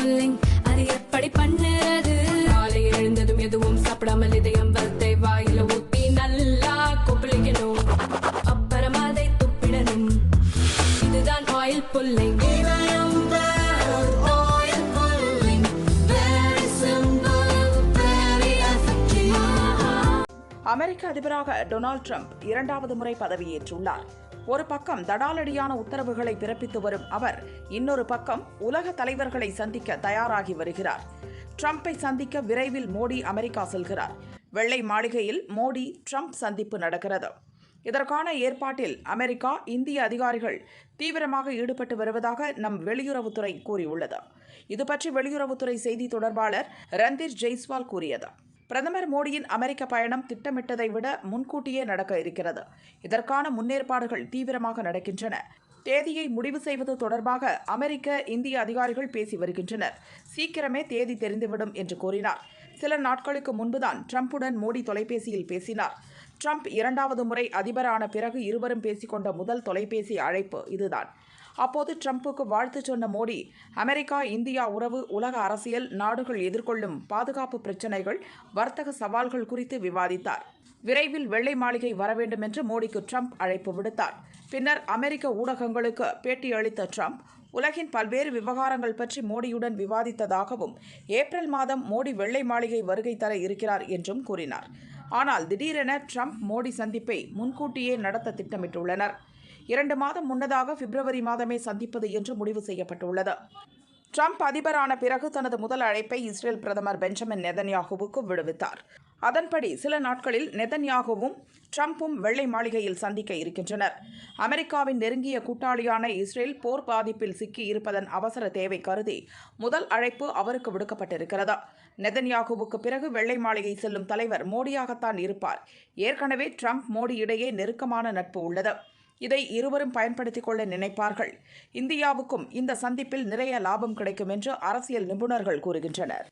Pulling அது எப்படி பண்ணுறது? காலை எழுந்ததும் எதுவும் சாப்பிடாமல் இதயம் வளத்தை வாயில ஊத்தி நல்லா கொப்பளிக்கணும். அப்புறம் அதை துப்பிடணும். இதுதான் ஆயில் புல்லிங் இதயம் oil pulling very simple very effective. அமெரிக்க அதிபராக டொனால்ட் ட்ரம்ப் இரண்டாவது முறை பதவியேற்றுள்ளார். ஒரு பக்கம் தடாலடியான உத்தரவுகளை பிறப்பித்து வரும் அவர் இன்னொரு பக்கம் உலக தலைவர்களை சந்திக்க தயாராகி வருகிறார். ட்ரம்பை சந்திக்க விரைவில் மோடி அமெரிக்கா செல்கிறார். வெள்ளை மாளிகையில் மோடி ட்ரம்ப் சந்திப்பு நடக்கிறது. இதற்கான ஏற்பாட்டில் அமெரிக்கா இந்திய அதிகாரிகள் தீவிரமாக ஈடுபட்டு வருவதாக நம் வெளியுறவுத்துறை கூறியுள்ளது. இது பற்றி வெளியுறவுத்துறை செய்தி தொடர்பாளர் ரந்தீர் ஜெய்ஸ்வால் கூறியது. பிரதமர் மோடியின் அமெரிக்க பயணம் திட்டமிட்டதை விட முன்கூட்டியே நடக்க இருக்கிறது. இதற்கான முன்னேற்பாடுகள் தீவிரமாக நடக்கின்றன. தேதியை முடிவு செய்வது தொடர்பாக அமெரிக்க இந்திய அதிகாரிகள் பேசி வருகின்றனர். சீக்கிரமே தேதி தெரிந்துவிடும் என்று கூறினார். சில நாட்களுக்கு முன்புதான் ட்ரம்புடன் மோடி தொலைபேசியில் பேசினார். ட்ரம்ப் இரண்டாவது முறை அதிபரான பிறகு இருவரும் பேசிக்கொண்ட முதல் தொலைபேசி அழைப்பு இதுதான். அப்போது ட்ரம்புக்கு வாழ்த்து சொன்ன மோடி அமெரிக்கா இந்தியா உறவு உலக அரசியல் நாடுகள் எதிர்கொள்ளும் பாதுகாப்பு பிரச்சினைகள் வர்த்தக சவால்கள் குறித்து விவாதித்தார். விரைவில் வெள்ளை மாளிகை வர வேண்டும் என்று மோடிக்கு ட்ரம்ப் அழைப்பு விடுத்தார். பின்னர் அமெரிக்க ஊடகங்களுக்கு பேட்டியளித்த ட்ரம்ப் உலகின் பல்வேறு விவகாரங்கள் பற்றி மோடியுடன் விவாதித்ததாகவும் ஏப்ரல் மாதம் மோடி வெள்ளை மாளிகை வருகை தர இருக்கிறார் என்றும் கூறினார். ஆனால் திடீரென ட்ரம்ப் மோடி சந்திப்பை முன்கூட்டியே நடத்த திட்டமிட்டுள்ளனர். இரண்டு மாதம் முன்னதாக பிப்ரவரி மாதமே சந்திப்பது என்று முடிவு செய்யப்பட்டுள்ளது. ட்ரம்ப் அதிபரான பிறகு தனது முதல் அழைப்பை இஸ்ரேல் பிரதமர் பெஞ்சமின் நெதன்யாகுவுக்கு விடுவித்தார். அதன்படி சில நாட்களில் நெதன்யாகுவும் ட்ரம்ப்பும் வெள்ளை மாளிகையில் சந்திக்க இருக்கின்றனர். அமெரிக்காவின் நெருங்கிய கூட்டாளியான இஸ்ரேல் போர் பாதிப்பில் சிக்கி இருப்பதன் அவசர தேவை கருதி முதல் அழைப்பு அவருக்கு விடுக்கப்பட்டிருக்கிறது. நெதன்யாகுவுக்கு பிறகு வெள்ளை மாளிகை செல்லும் தலைவர் மோடியாகத்தான் இருப்பார். ஏற்கனவே ட்ரம்ப் மோடி இடையே நெருக்கமான நட்பு உள்ளது. இதை இருவரும் பயன்படுத்திக் கொள்ள நினைப்பார்கள். இந்தியாவுக்கும் இந்த சந்திப்பில் நிறைய லாபம் கிடைக்கும் என்று அரசியல் நிபுணர்கள் கூறுகின்றனர்.